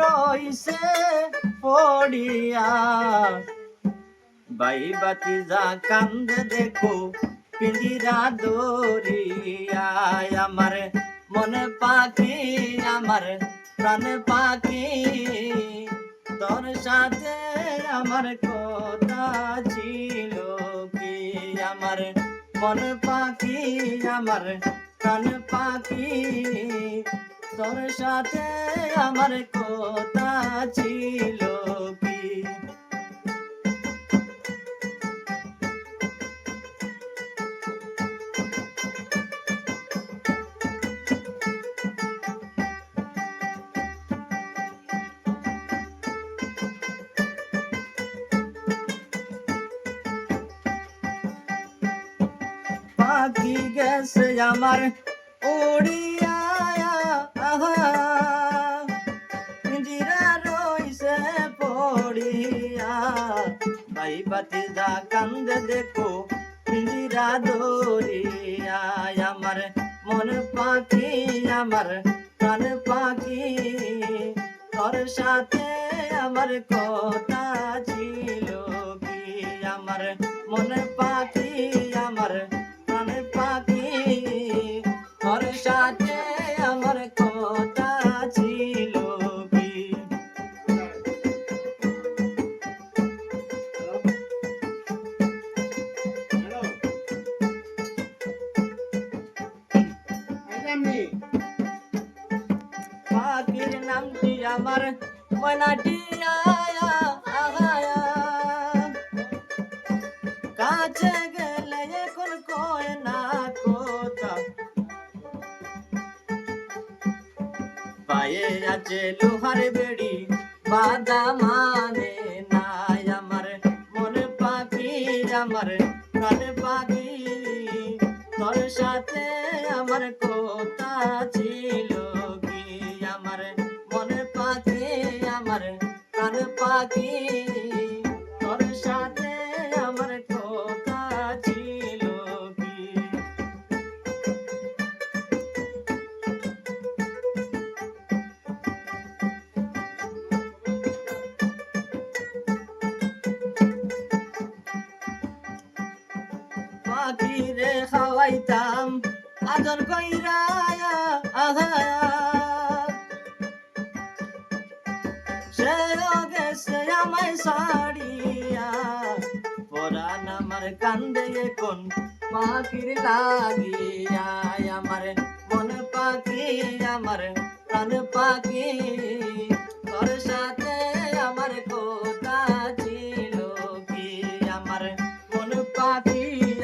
রইছে পড়িয়া। বাই বাতি যা কান্দে দেখো পিঞ্জিরা দরিয়ায় আমার মনে পাখি, আমার প্রাণ পাখি। তোর সাথে আমার কথা ছিল কি? আমার মন পাখি, আমার প্রাণ পাখি। তোর সাথে আমার কথা ছিল কি? পাখি গেছে আমার উড়িয়া ভাই যা কান্দে দেখো পিঞ্জিরা দরিয়া আমার মন পাখি, আমার প্রাণ পাখি। তোর সাথে আমার কথা ছিল। আইজামনি পাখির নামটি আমার? ময়নাটি কাছে গেলে এখন কয় না কথা। পায়ে আছে লোহার বেড়ি বাদা মানে সাথে আমার কথা ছিল কি? আমার মনে পাখি আমার প্রাণ পাখি। তোর সাথে পাখিরে খাওয়াইতাম, আদর কইরা আমায় সাড়িয়া আমার কান্দে এখন পাখির লাগিয়া। আমার মন পাখি, আমার প্রাণ পাখি, তোর সাথে আমার কথা ছিল কি? আমার মন পাখি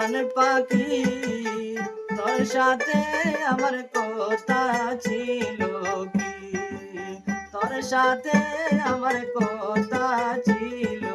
প্রাণ পাখি তোর সাথে আমার কথা ছিল কি? তোর সাথে আমার কথা ছিল